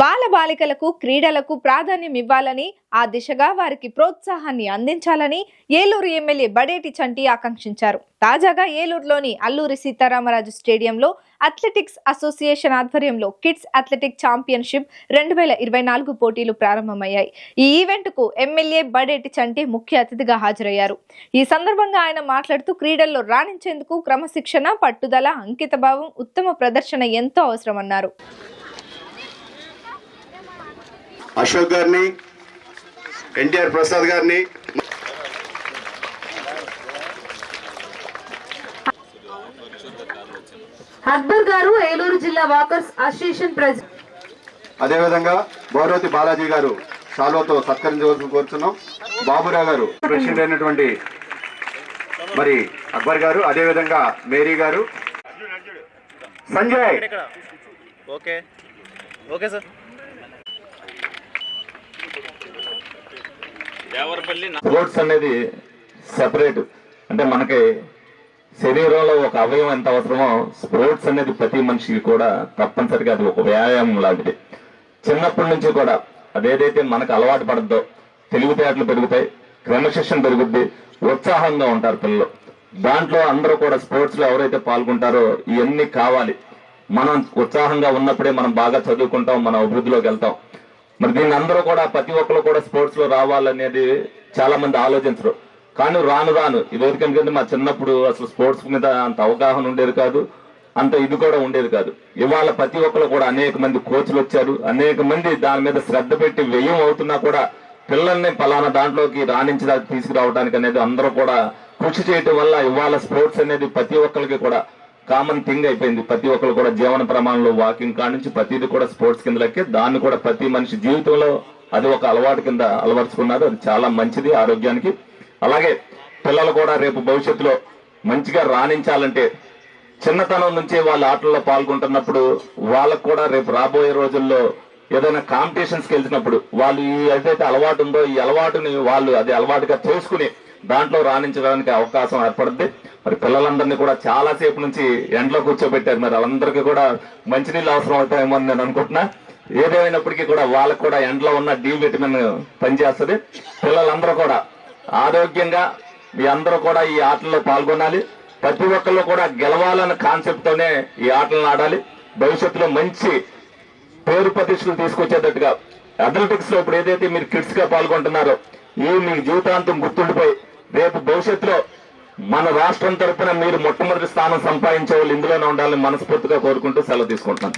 బాలబాలికలకు క్రీడలకు ప్రాధాన్యం ఇవ్వాలని ఆ దిశగా వారికి ప్రోత్సాహాన్ని అందించాలని ఏలూరు ఎమ్మెల్యే బడేటి చంటి ఆకాంక్షించారు. తాజాగా ఏలూరులోని అల్లూరి సీతారామరాజు స్టేడియంలో అథ్లెటిక్స్ అసోసియేషన్ ఆధ్వర్యంలో కిడ్స్ అథ్లెటిక్ ఛాంపియన్షిప్ రెండు వేల ఇరవై నాలుగు పోటీలు ప్రారంభమయ్యాయి. ఈ ఈవెంట్కు ఎమ్మెల్యే బడేటి చంటి ముఖ్య అతిథిగా హాజరయ్యారు. ఈ సందర్భంగా ఆయన మాట్లాడుతూ క్రీడల్లో రాణించేందుకు క్రమశిక్షణ పట్టుదల అంకితభావం ఉత్తమ ప్రదర్శన ఎంతో అవసరమన్నారు. అశోక్ గారిని ఎన్టీఆర్ ప్రసాద్ గారిని. అక్బర్ గారు ఏలూరు జిల్లా వాకర్స్ అసోసియేషన్ ప్రెసిడెంట్ అదేవిధంగా గౌరవతి బాలాజీ గారు షాల్వతో సత్కరించవలసి కోరుతున్నాం బాబురావు గారు ప్రెసిడెంట్ అయినటువంటి మరి అక్బర్ గారు అదేవిధంగా మేరీ గారు. Sanjay! Okay. Okay sir. Devarapalli sports అనేది సెపరేట్ అంటే మనకి శరీరంలో ఒక అవయవం ఎంత అవసరమో స్పోర్ట్స్ అనేది ప్రతి మనిషికి కూడా తప్పనిసరిగా అది ఒక వ్యాయామం లాంటిది. చిన్నప్పటి నుంచి కూడా అదేదైతే మనకు అలవాటు పడద్దో తెలివితేటలు పెరుగుతాయి క్రమశిక్షణ పెరుగుద్ది ఉత్సాహంగా ఉంటారు పిల్లలు. దాంట్లో అందరూ కూడా స్పోర్ట్స్లో ఎవరైతే పాల్గొంటారో ఇవన్నీ కావాలి. మనం ఉత్సాహంగా ఉన్నప్పుడే మనం బాగా చదువుకుంటాం మన అభివృద్ధిలోకి వెళ్తాం. మరి దీన్ని అందరూ కూడా ప్రతి ఒక్కరు కూడా స్పోర్ట్స్లో రావాలనేది చాలా మంది ఆలోచించరు. కానీ రాను రాను ఇది ఎందుకంటే మా చిన్నప్పుడు అసలు స్పోర్ట్స్ మీద అంత అవగాహన ఉండేది కాదు అంత ఇది కూడా ఉండేది కాదు. ఇవాళ ప్రతి ఒక్కరు కూడా అనేక మంది కోచ్లు వచ్చారు అనేక మంది దాని మీద శ్రద్ధ పెట్టి వ్యయం అవుతున్నా కూడా పిల్లల్ని పలానా దాంట్లోకి రాణించడానికి తీసుకురావడానికి అనేది అందరూ కూడా కృషి చేయటం వల్ల ఇవాళ స్పోర్ట్స్ అనేది ప్రతి ఒక్కరికి కూడా కామన్ థింగ్ అయిపోయింది. ప్రతి ఒక్కరు కూడా జీవన ప్రమాణంలో వాకింగ్ కానించి ప్రతిది కూడా స్పోర్ట్స్ కింద లెక్కి. దాన్ని కూడా ప్రతి మనిషి జీవితంలో అది ఒక అలవాటు కింద అలవరుచుకున్నారు అది చాలా మంచిది ఆరోగ్యానికి. అలాగే పిల్లలు కూడా రేపు భవిష్యత్తులో మంచిగా రాణించాలంటే చిన్నతనం నుంచే వాళ్ళ ఆటల్లో పాల్గొంటున్నప్పుడు వాళ్ళకు కూడా రేపు రాబోయే రోజుల్లో ఏదైనా కాంపిటీషన్స్కి వెళ్తున్నప్పుడు వాళ్ళు ఏదైతే అలవాటు ఉందో ఈ అలవాటుని వాళ్ళు అది అలవాటుగా చేసుకుని దాంట్లో రాణించడానికి అవకాశం ఏర్పడుద్ది. మరి పిల్లలందరినీ కూడా చాలాసేపు నుంచి ఎండలో కూర్చోబెట్టారు. మరి వాళ్ళందరికీ కూడా మంచినీళ్ళు అవసరం అవుతాయేమో అని నేను అనుకుంటున్నా. ఏదేమైనప్పటికీ కూడా వాళ్ళకు కూడా ఎండలో ఉన్న డి విటమిన్ పనిచేస్తుంది. పిల్లలందరూ కూడా ఆరోగ్యంగా మీ అందరూ కూడా ఈ ఆటల్లో పాల్గొనాలి. ప్రతి ఒక్కళ్ళు కూడా గెలవాలన్న కాన్సెప్ట్తోనే ఈ ఆటలను ఆడాలి. భవిష్యత్తులో మంచి పేరు ప్రతిష్టలు తీసుకొచ్చేటట్టుగా అథ్లెటిక్స్లో ఇప్పుడు ఏదైతే మీరు కిడ్స్గా పాల్గొంటున్నారో ఇవి మీ జీవితాంతం గుర్తుండిపోయి రేపు భవిష్యత్తులో మన రాష్ట్రం తరపున మీరు మొట్టమొదటి స్థానం సంపాదించే వాళ్ళు ఇందులోనే ఉండాలని మనస్ఫూర్తిగా కోరుకుంటూ సెలవు తీసుకుంటున్నాను.